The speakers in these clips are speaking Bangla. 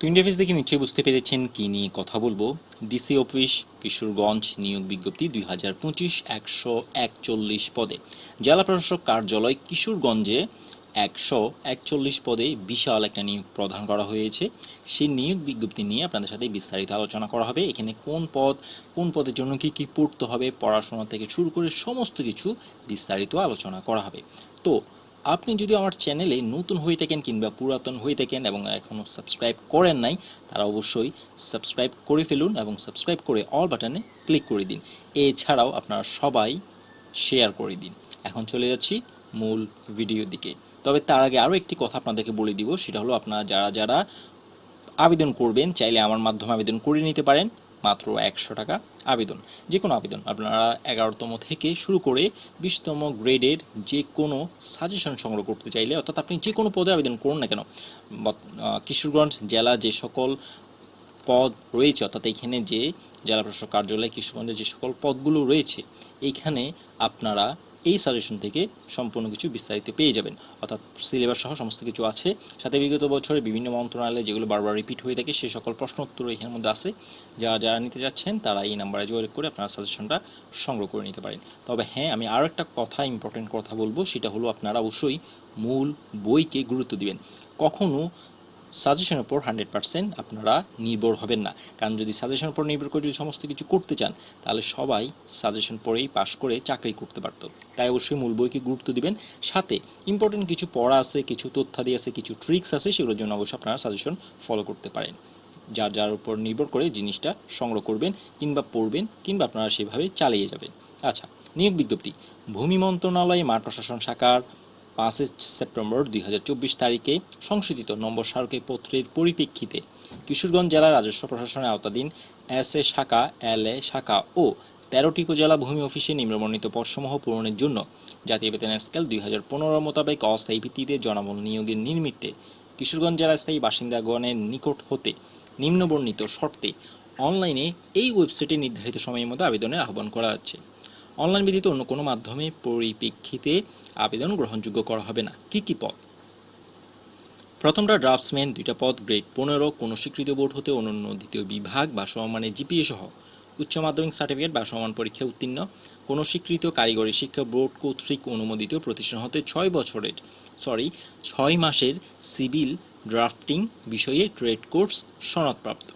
তো ইন্টারফেস দেখে নিশ্চয়ই বুঝতে পেরেছেন কি নিয়ে কথা বলব। ডিসি অফিস, কিশোরগঞ্জ নিয়োগ বিজ্ঞপ্তি দুই হাজার পঁচিশ একশো একচল্লিশ পদে। জেলা প্রশাসক কার্যালয় কিশোরগঞ্জে একশো একচল্লিশ পদে বিশাল একটা নিয়োগ প্রদান করা হয়েছে। সেই নিয়োগ বিজ্ঞপ্তি নিয়ে আপনাদের সাথে বিস্তারিত আলোচনা করা হবে। এখানে কোন পদ, কোন পদের জন্য কি কি পড়তে হবে, পড়াশোনা থেকে শুরু করে সমস্ত কিছু বিস্তারিত আলোচনা করা হবে। তো আপনি যদি আমার চ্যানেলে নতুন হয়ে থাকেন কিংবা পুরাতন হয়ে থাকেন এবং এখনও সাবস্ক্রাইব করেন নাই, তারা অবশ্যই সাবস্ক্রাইব করে ফেলুন এবং সাবস্ক্রাইব করে অল বাটনে ক্লিক করে দিন। এছাড়াও আপনারা সবাই শেয়ার করে দিন। এখন চলে যাচ্ছি মূল ভিডিওর দিকে। তবে তার আগে আরও একটি কথা আপনাদেরকে বলে দিব, সেটা হলো আপনারা যারা যারা আবেদন করবেন, চাইলে আমার মাধ্যমে আবেদন করে নিতে পারেন। মাত্র একশো টাকা আবেদন যে কোনো আবেদন। আপনারা এগারোতম থেকে শুরু করে বিশতম গ্রেডের যে কোনো সাজেশন সংগ্রহ করতে চাইলে, অর্থাৎ আপনি যে কোনো পদে আবেদন করুন না কেন কিশোরগঞ্জ জেলা যে সকল পদ রয়েছে, অর্থাৎ এইখানে যে জেলা প্রশাসক কার্যালয় কিশোরগঞ্জে যে সকল পদগুলো রয়েছে এইখানে আপনারা এই সাজেশন থেকে সম্পূর্ণ কিছু বিস্তারিত পেয়ে যাবেন। অর্থাৎ সিলেবাস সহ সমস্ত কিছু আছে। সাথে বিগত বছরে বিভিন্ন মন্ত্রণালয়ে যেগুলো বারবার রিপিট হয়ে থাকে সেই সকল প্রশ্ন উত্তর এখানের মধ্যে আছে। যারা যারা নিতে যাচ্ছেন, তারা এই নাম্বারে যোগাযোগ করে আপনারা সাজেশনটা সংগ্রহ করে নিতে পারেন। তবে হ্যাঁ আমি আরও একটা কথা ইম্পর্টেন্ট কথা বলব, সেটা হলো আপনারা অবশ্যই মূল বইকে গুরুত্ব দিবেন। কখনো সাজেশনের উপর হান্ড্রেড পার্সেন্ট আপনারা নির্ভর হবেন না। কারণ যদি সাজেশনের উপর নির্ভর করে যদি সমস্ত কিছু করতে চান, তাহলে সবাই সাজেশন পড়েই পাশ করে চাকরি করতে পারতো। তাই অবশ্যই মূল বইকে গুরুত্ব দিবেন। সাথে ইম্পর্টেন্ট কিছু পড়া আছে, কিছু তথ্যাদি আছে, কিছু ট্রিক্স আছে, সেগুলোর জন্য অবশ্যই আপনারা সাজেশন ফলো করতে পারেন। যার যার উপর নির্ভর করে জিনিসটা সংগ্রহ করবেন কিংবা পড়বেন কিংবা আপনারা সেভাবে চালিয়ে যাবেন। আচ্ছা নিয়োগ বিজ্ঞপ্তি। ভূমি মন্ত্রণালয়, মাঠ প্রশাসন শাখার পাঁচই সেপ্টেম্বর দুই হাজার চব্বিশ তারিখে সংশোধিত নম্বর স্মারকে পত্রের পরিপ্রেক্ষিতে কিশোরগঞ্জ জেলা রাজস্ব প্রশাসনের আওতাধীন এস এ শাখা, এল এ শাখা ও তেরোটি উপজেলা ভূমি অফিসে নিম্নবর্ণিত পদসমূহ পূরণের জন্য জাতীয় বেতন স্কেল দুই হাজার পনেরো মোতাবেক অস্থায়ী ভিত্তিতে জনবল নিয়োগের নিমিত্তে কিশোরগঞ্জ জেলার স্থায়ী বাসিন্দাগণের নিকট হতে নিম্নবর্ণিত শর্তে অনলাইনে এই ওয়েবসাইটে নির্ধারিত সময়ের মধ্যে আবেদনের আহ্বান করা যাচ্ছে অনলাইন ব্যতীত অন্য কোনো মাধ্যমে পরিপ্রেক্ষিতে আবেদন গ্রহণযোগ্য করা হবে না। কি কি পদ? প্রথমটা ড্রাফটসম্যান, দুইটা পদ গ্রেড পনেরো, কোনো স্বীকৃত বোর্ড হতে অনন্য দ্বিতীয় বিভাগ বা সমমানের জিপিএ সহ। উচ্চ মাধ্যমিক সার্টিফিকেট বা সমান পরীক্ষায় উত্তীর্ণ। কোনো স্বীকৃত কারিগরি শিক্ষা বোর্ড কর্তৃক অনুমোদিত প্রতিষ্ঠান হতে ছয় বছরের সরি ছয় মাসের সিভিল ড্রাফটিং বিষয়ে ট্রেড কোর্স সনদপ্রাপ্ত।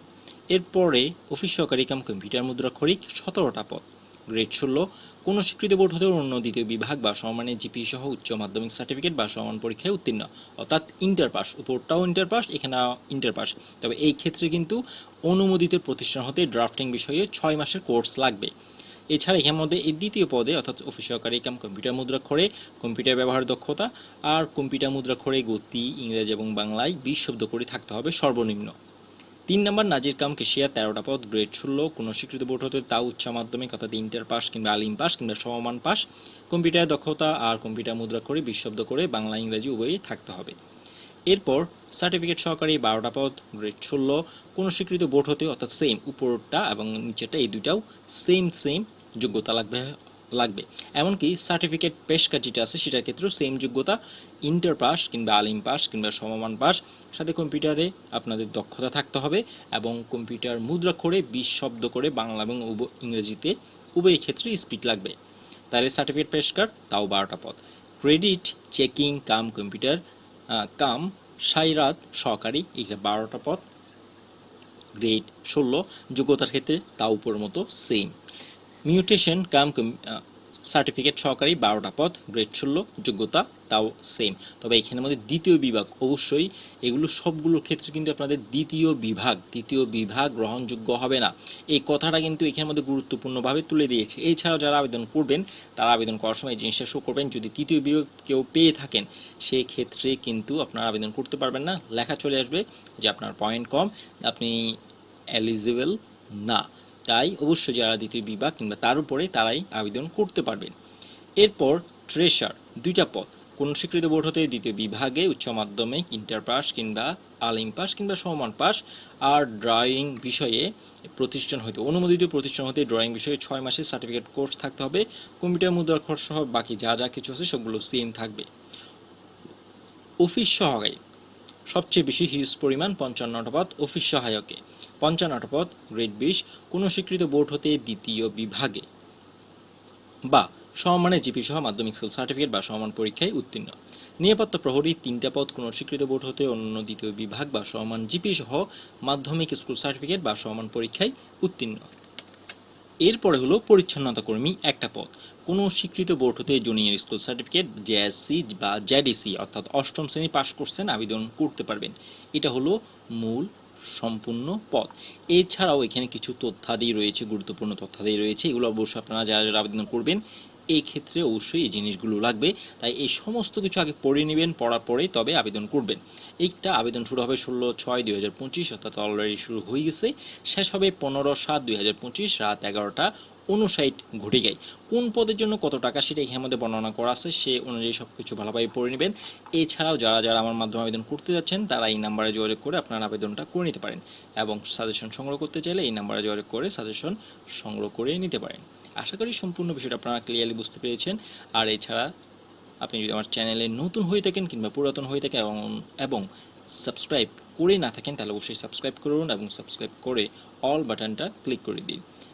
এরপরে অফিস সহকারী কাম কম্পিউটার মুদ্রাক্ষরিক সতেরোটা পদ। গ্রেড ষোলো। কোনো স্বীকৃত বোর্ড হতে অন্য দ্বিতীয় বিভাগ বা সমানের জিপি সহ উচ্চ মাধ্যমিক সার্টিফিকেট বা সমান পরীক্ষায় উত্তীর্ণ। অর্থাৎ ইন্টার পাস, উপরটাও ইন্টার পাস, এখানে ইন্টার পাস। তবে এই ক্ষেত্রে কিন্তু অনুমোদিত প্রতিষ্ঠান হতে ড্রাফটিং বিষয়ে ছয় মাসের কোর্স লাগবে। এছাড়া এখানের মধ্যে এই দ্বিতীয় পদে, অর্থাৎ অফিস সহকারী কাম, কম্পিউটার মুদ্রা মুদ্রাক্ষরে কম্পিউটার ব্যবহার দক্ষতা আর কম্পিউটার মুদ্রা মুদ্রাক্ষরে গতি, ইংরেজি এবং বাংলায় বিশ শব্দ করে থাকতে হবে সর্বনিম্ন। তিন নম্বর নাজির কাম কেশিয়া তেরোটা পদ গ্রেড ষোলো, কোনো স্বীকৃত বোর্ড হতে তা উচ্চ মাধ্যমিক, অর্থাৎ ইন্টার পাস কিংবা আলিম পাস কিংবা সমমান পাস কম্পিউটার দক্ষতা আর কম্পিউটার মুদ্রা করে বিশ শব্দ করে বাংলা, ইংরেজি উভয়ই থাকতে হবে। এরপর সার্টিফিকেট সহকারী বারোটা পদ গ্রেড ষোলো, কোনো স্বীকৃত বোর্ড হতে অর্থাৎ সেম উপরটা এবং নিচেরটা এই দুইটাও সেম সেম যোগ্যতা লাগবে লাগবে। এমনকি সার্টিফিকেট পেশকা যেটা আছে, সেটার ক্ষেত্রেও সেম যোগ্যতা ইন্টার পাস কিংবা আলিম পাস কিংবা সমমান পাস সাথে কম্পিউটারে আপনাদের দক্ষতা থাকতে হবে এবং কম্পিউটার মুদ্রা করে, বিশ শব্দ করে বাংলা এবং ইংরেজিতে উভয় ক্ষেত্রে স্পিড লাগবে। তাহলে সার্টিফিকেট পেশকার তাও বারোটা পদ। Credit checking cum computer cum, সাইরাত, সহকারী, এইটা বারোটা পদ। গ্রেড ষোলো, যোগ্যতার ক্ষেত্রে তা উপর মতো সেম মিউটেশন কাম সার্টিফিকেট সহকারী বারোটা পদ গ্রেড ষোলো, যোগ্যতা, তাও সেম তবে এখানের মধ্যে দ্বিতীয় বিভাগ, অবশ্যই এগুলো সবগুলোর ক্ষেত্রে কিন্তু আপনাদের দ্বিতীয় বিভাগ দ্বিতীয় বিভাগ গ্রহণযোগ্য হবে না। এই কথাটা কিন্তু এখানের মধ্যে গুরুত্বপূর্ণভাবে তুলে দিয়েছে। এছাড়াও যারা আবেদন করবেন, তারা আবেদন করার সময় এই জিনিসটা শো করবেন, যদি তৃতীয় বিভাগ কেউ পেয়ে থাকেন সেই ক্ষেত্রে কিন্তু আপনারা আবেদন করতে পারবেন না। লেখা চলে আসবে যে আপনার পয়েন্ট কম, আপনি এলিজিবল না। তাই অবশ্যই যারা দ্বিতীয় বিভাগ কিংবা তার উপরে তারাই আবেদন করতে পারবেন। এরপর ট্রেশার দুইটা পদ কোন স্বীকৃত বোর্ড হতে দ্বিতীয় বিভাগে উচ্চ মাধ্যমিক ইন্টার পাস কিংবা আলিম পাস কিংবা সমান পাস আর ড্রয়িং বিষয়ে প্রতিষ্ঠান হতে, অনুমোদিত প্রতিষ্ঠান হতে ড্রয়িং বিষয়ে ছয় মাসের সার্টিফিকেট কোর্স থাকতে হবে। কম্পিউটার মুদ্রা খরচ সহ বাকি যা যা কিছু আছে সবগুলো সেম থাকবে। অফিস সহকারী সবচেয়ে বেশি হিউজ পরিমাণ পঞ্চান্নটা পদ অফিস সহায়কে। পঞ্চান্নটা পদ গ্রেড বিশ, কোনো স্বীকৃত বোর্ড হতে দ্বিতীয় বিভাগে। বা, সমমানের জিপি সহ মাধ্যমিক স্কুল সার্টিফিকেট বা সমান পরীক্ষায় উত্তীর্ণ। নিরাপত্তা প্রহরী তিনটা পদ কোনো স্বীকৃত বোর্ড হতে অন্য দ্বিতীয় বিভাগ বা সমান জিপি সহ মাধ্যমিক স্কুল সার্টিফিকেট বা সমান পরীক্ষায় উত্তীর্ণ। এরপরে হলো পরিচ্ছন্নতা কর্মী একটা পদ কোনো স্বীকৃত বোর্ড হতে জুনিয়র স্কুল সার্টিফিকেট জেএসসি বা জেডিসি অর্থাৎ অষ্টম শ্রেণি পাশ করছেন আবেদন করতে পারবেন। এটা হলো মূল সম্পূর্ণ পদ এছাড়াও এখানে কিছু তথ্যাদি রয়েছে, গুরুত্বপূর্ণ তথ্যাদি রয়েছে, এগুলো অবশ্যই আপনারা যারা যারা আবেদন করবেন এই ক্ষেত্রে অবশ্যই এই জিনিসগুলো লাগবে। তাই এই সমস্ত কিছু আগে পড়ে নেবেন, পড়ার পরেই তবে আবেদন করবেন। এইটা আবেদন শুরু হবে ষোলো ছয় দুই হাজার পঁচিশ, অর্থাৎ অলরেডি শুরু হয়ে গেছে। শেষ হবে পনেরো সাত দুই হাজার পঁচিশ, রাত এগারোটা উনষাট ঘটিকায় কোন পদের জন্য কত টাকা সেটা এখানের মধ্যে বর্ণনা করা আছে, সে অনুযায়ী সব কিছু ভালোভাবে পড়ে নেবেন। এছাড়াও যারা যারা আমার মাধ্যমে আবেদন করতে যাচ্ছেন, তারা এই নাম্বারে যোগাযোগ করে আপনার আবেদনটা করে নিতে পারেন এবং সাজেশন সংগ্রহ করতে চাইলে এই নাম্বারে যোগাযোগ করে সাজেশন সংগ্রহ করে নিতে পারেন। আশা করি সম্পূর্ণ বিষয়টা আপনারা ক্লিয়ারলি বুঝতে পেরেছেন। আর এছাড়া আপনি যদি আমার চ্যানেলে নতুন হয়ে থাকেন কিংবা পুরাতন হয়ে থাকেন এবং এবং সাবস্ক্রাইব করে না থাকেন, তাহলে অবশ্যই সাবস্ক্রাইব করুন এবং সাবস্ক্রাইব করে অল বাটনটা ক্লিক করে দিন।